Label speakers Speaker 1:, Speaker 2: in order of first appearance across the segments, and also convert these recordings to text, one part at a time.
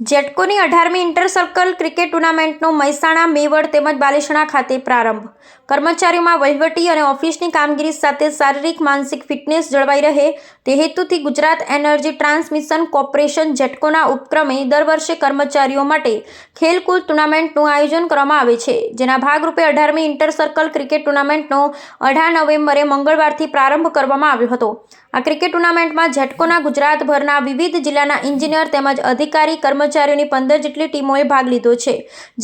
Speaker 1: જેટકોની અઢારમી inter circle cricket ટુર્નામેન્ટનો મહેસાણા, મેવડ તેમજ બાલેસણા ખાતે પ્રારંભ. કર્મચારીઓમાં વહીવટી અને ઓફિસની કામગીરી સાથે શારીરિક, માનસિક ફિટનેસ જળવાઈ રહે. તે હેતુથી ગુજરાત એનર્જી ટ્રાન્સમિશન કોર્પોરેશન જેટકોના ઉપક્રમે દર વર્ષે કર્મચારીઓ માટે ખેલકૂદ ટુર્નામેન્ટનું આયોજન કરવામાં આવે છે. જેના ભાગરૂપે અઢારમી ઇન્ટર સર્કલ ક્રિકેટ ટુર્નામેન્ટનો અઢાર નવેમ્બરે મંગળવારથી પ્રારંભ કરવામાં આવ્યો હતો. આ ક્રિકેટ ટુર્નામેન્ટમાં ઝટકોના ગુજરાતભરના વિવિધ જિલ્લાના ઇન્જિનિયર તેમજ અધિકારી કર્મચારીઓની પંદર જેટલી ટીમોએ ભાગ લીધો છે.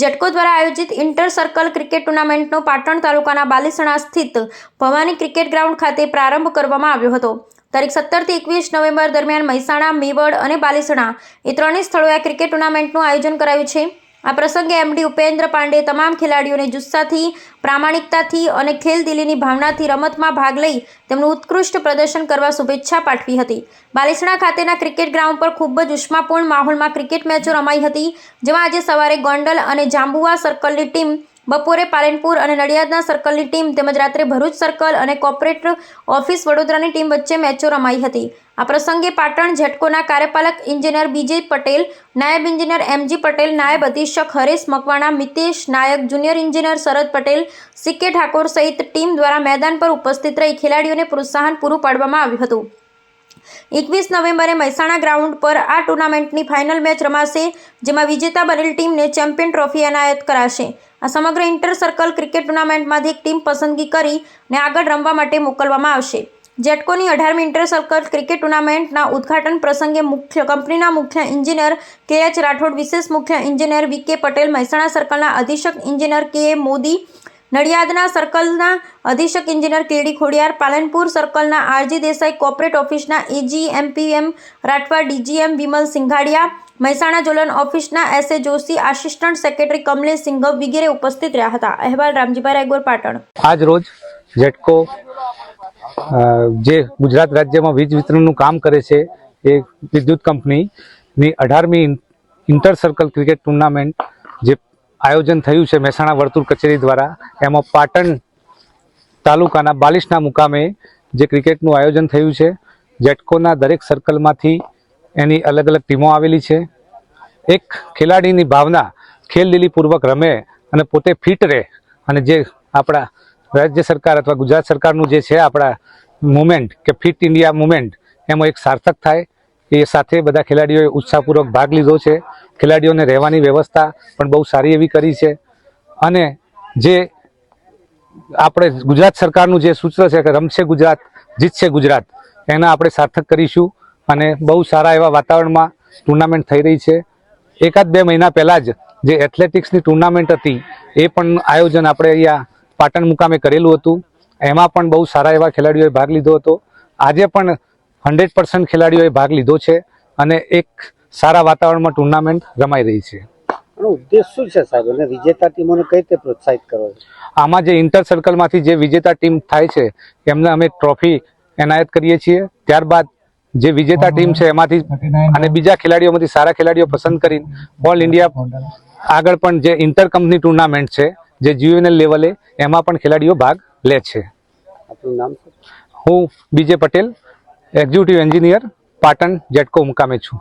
Speaker 1: ઝટકો દ્વારા આયોજિત ઇન્ટર સર્કલ ક્રિકેટ ટુર્નામેન્ટનો પાટણ તાલુકાના બાલીસણા સ્થિત ભવાની ક્રિકેટ ગ્રાઉન્ડ ખાતે પ્રારંભ કરવામાં આવ્યો હતો. તારીખ સત્તરથી એકવીસ નવેમ્બર દરમિયાન મહેસાણા, મેવડ અને બાલીસણા એ ત્રણેય સ્થળોએ આ ક્રિકેટ ટુર્નામેન્ટનું આયોજન કરાયું છે. આ પ્રસંગે એમડી ઉપેન્દ્ર પાંડે તમામ ખેલાડીઓને જુસ્સાથી, પ્રામાણિકતાથી અને ખેલદિલીની ભાવનાથી રમતમાં ભાગ લઈ તેમનું ઉત્કૃષ્ટ પ્રદર્શન કરવા શુભેચ્છા પાઠવી હતી. બાલેસણા ખાતેના ક્રિકેટ ગ્રાઉન્ડ પર ખૂબ જ ઉષ્માપૂર્ણ માહોલમાં ક્રિકેટ મેચો રમાઈ હતી, જેમાં આજે સવારે ગોંડલ અને જાંબુવા સર્કલની ટીમ બપોરે પાલનપુર અને નડિયાદના સર્કલની ટીમ તેમજ રાત્રે ભરૂચ સર્કલ અને કોર્પોરેટ ઓફિસ વડોદરાની ટીમ વચ્ચે મેચો રમાઈ હતી. આ પ્રસંગે પાટણ ઝટકોના કાર્યપાલક ઇન્જિનિયર બીજે પટેલ, નાયબ ઇન્જિનિયર એમજી પટેલ, નાયબ અધિક્ષક Haresh Makwana, Mitesh Nayak, junior engineer Sharad Patel CK Thakor સહિત ટીમ દ્વારા મેદાન પર ઉપસ્થિત રહી ખેલાડીઓને પ્રોત્સાહન પૂરું પાડવામાં આવ્યું હતું. એકવીસ નવેમ્બરે મહેસાણા ગ્રાઉન્ડ પર આ ટુર્નામેન્ટની ફાઇનલ મેચ રમાશે, જેમાં વિજેતા બનેલ ટીમને ચેમ્પિયન ટ્રોફી એનાયત કરાશે. આ સમગ્ર ઇન્ટર સર્કલ ક્રિકેટ ટુર્નામેન્ટમાંથી એક ટીમ પસંદગી કરીને આગળ રમવા માટે મોકલવામાં આવશે. જેટકોની અઢારમી ઇન્ટર સર્કલ ક્રિકેટ ટુર્નામેન્ટના ઉદ્ઘાટન પ્રસંગે મુખ્ય કંપનીના મુખ્ય ઇન્જિનિયર કે એચ રાઠોડ, વિશેષ મુખ્ય ઇન્જિનિયર વી કે પટેલ, મહેસાણા સર્કલના અધિક્ષક ઇન્જિનિયર કે એ મોદી નડિયાદના સર્કલના અધિક્ષક engineer K D Khodiyar, Palanpur સર્કલના R G Desai corporate ઓફિસના AGM P M Rathwa DGM Vimal Singhadiya, Mehsana જોલન ઓફિસના S A Joshi, assistant secretary Kamlesh Singhav વગેરે ઉપસ્થિત રહ્યા હતા. અહેવાલ રામજીભાઈ રાયગોર, પાટણ.
Speaker 2: આજ રોજ જેટકો જે ગુજરાત રાજ્યમાં વીજ વિતરણનું કામ કરે છે, એ વિદ્યુત કંપનીની અઢારમી ઇન્ટર સર્કલ ક્રિકેટ ટુર્નામેન્ટ જે આયોજન થયું છે મહેસાણા વર્તુળ કચેરી દ્વારા. એમાં પાટણ તાલુકાના બાલિશના મુકામે જે ક્રિકેટનું આયોજન થયું છે, જેટકોના દરેક સર્કલમાંથી એની અલગ અલગ ટીમો આવેલી છે. એક ખેલાડીની ભાવના ખેલદિલીપૂર્વક રમે અને પોતે ફિટ રહે અને જે આપણા રાજ્ય સરકાર અથવા ગુજરાત સરકારનું જે છે આપણા મુમેન્ટ કે ફિટ ઇન્ડિયા મુમેન્ટ એમાં એક સાર્થક થાય. એ સાથે બધા ખેલાડીઓએ ઉત્સાહપૂર્વક ભાગ લીધો છે. ખેલાડીઓને રહેવાની વ્યવસ્થા પણ બહુ સારી એવી કરી છે. અને જે આપણે ગુજરાત સરકારનું જે સૂત્ર છે કે રમશે ગુજરાત, જીતશે ગુજરાત, એના આપણે સાર્થક કરીશું અને બહુ સારા એવા વાતાવરણમાં ટુર્નામેન્ટ થઈ રહી છે. એકાદ બે મહિના પહેલાં જ જે એથ્લેટિક્સની ટુર્નામેન્ટ હતી, એ પણ આયોજન આપણે અહીંયા પાટણ મુકામે કરેલું હતું. એમાં પણ બહુ સારા એવા ખેલાડીઓએ ભાગ લીધો હતો. આજે પણ હંડ્રેડ પર્સન્ટ ખેલાડીઓએ ભાગ લીધો છે અને એક સારા વાતાવરણમાં ટુર્નામેન્ટ રમાઈ રહી છે.
Speaker 3: ઉદ્દેશ શું છે સાહેબ? અને વિજેતા ટીમોને કઈ રીતે પ્રોત્સાહિત કરો
Speaker 2: આમાં જે ઇન્ટર સર્કલમાંથી જે વિજેતા ટીમ થાય છે એમને અમે ટ્રોફી એનાયત કરીએ છીએ. ત્યારબાદ જે વિજેતા ટીમ છે એમાંથી અને બીજા ખેલાડીઓમાંથી સારા ખેલાડીઓ પસંદ કરીને ઓલ ઇન્ડિયા આગળ પણ જે ઇન્ટર કંપની ટુર્નામેન્ટ છે જે જીયુએનએલ લેવલે એમાં પણ ખેલાડીઓ ભાગ લે છે.
Speaker 3: આપનું નામ
Speaker 2: હું B J Patel executive engineer Patan GETCO મુકામે છું.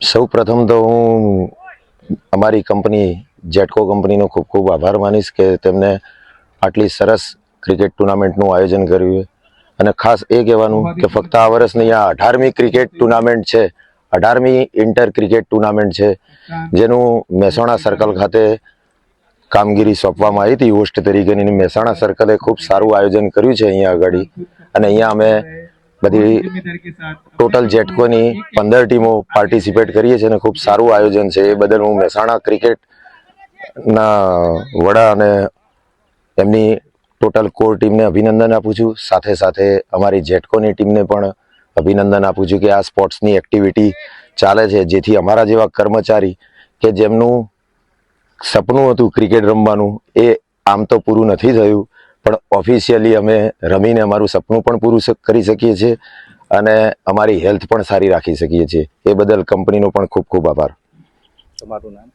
Speaker 4: સૌ પ્રથમ તો હું અમારી કંપની જેટકો કંપનીનો ખૂબ ખૂબ આભાર માનીશ કે તેમને આટલી સરસ ક્રિકેટ ટુર્નામેન્ટનું આયોજન કર્યું અને ખાસ એ કહેવાનું કે ફક્ત આ વર્ષની આ અઢારમી ક્રિકેટ ટુર્નામેન્ટ છે. અઢારમી ઇન્ટર ક્રિકેટ ટુર્નામેન્ટ છે જેનું મહેસાણા સર્કલ ખાતે કામગીરી સોંપવામાં આવી હતી. હોસ્ટ તરીકેની મહેસાણા સર્કલે ખૂબ સારું આયોજન કર્યું છે અહીંયા આગળ. અને અહીંયા અમે બધી ટોટલ જેટકોની પંદર ટીમો પાર્ટિસિપેટ કરીએ છીએ અને ખૂબ સારું આયોજન છે. એ બદલ હું મહેસાણા ક્રિકેટના વડા અને એમની ટોટલ કોર ટીમને અભિનંદન આપું છું. સાથે સાથે અમારી જેટકોની ટીમને પણ અભિનંદન આપું છું કે આ સ્પોર્ટ્સની એક્ટિવિટી ચાલે છે. જેથી અમારા જેવા કર્મચારી કે જેમનું સપનું હતું ક્રિકેટ રમવાનું, એ આમ તો પૂરું નથી થયું, પણ ઓફિશિયલી અમે રમીને અમારું સપનું પણ પૂરું કરી શકીએ છીએ અને અમારી હેલ્થ પણ સારી રાખી શકીએ છીએ. એ બદલ કંપનીનો પણ ખૂબ ખૂબ આભાર.
Speaker 3: તમારું નામ?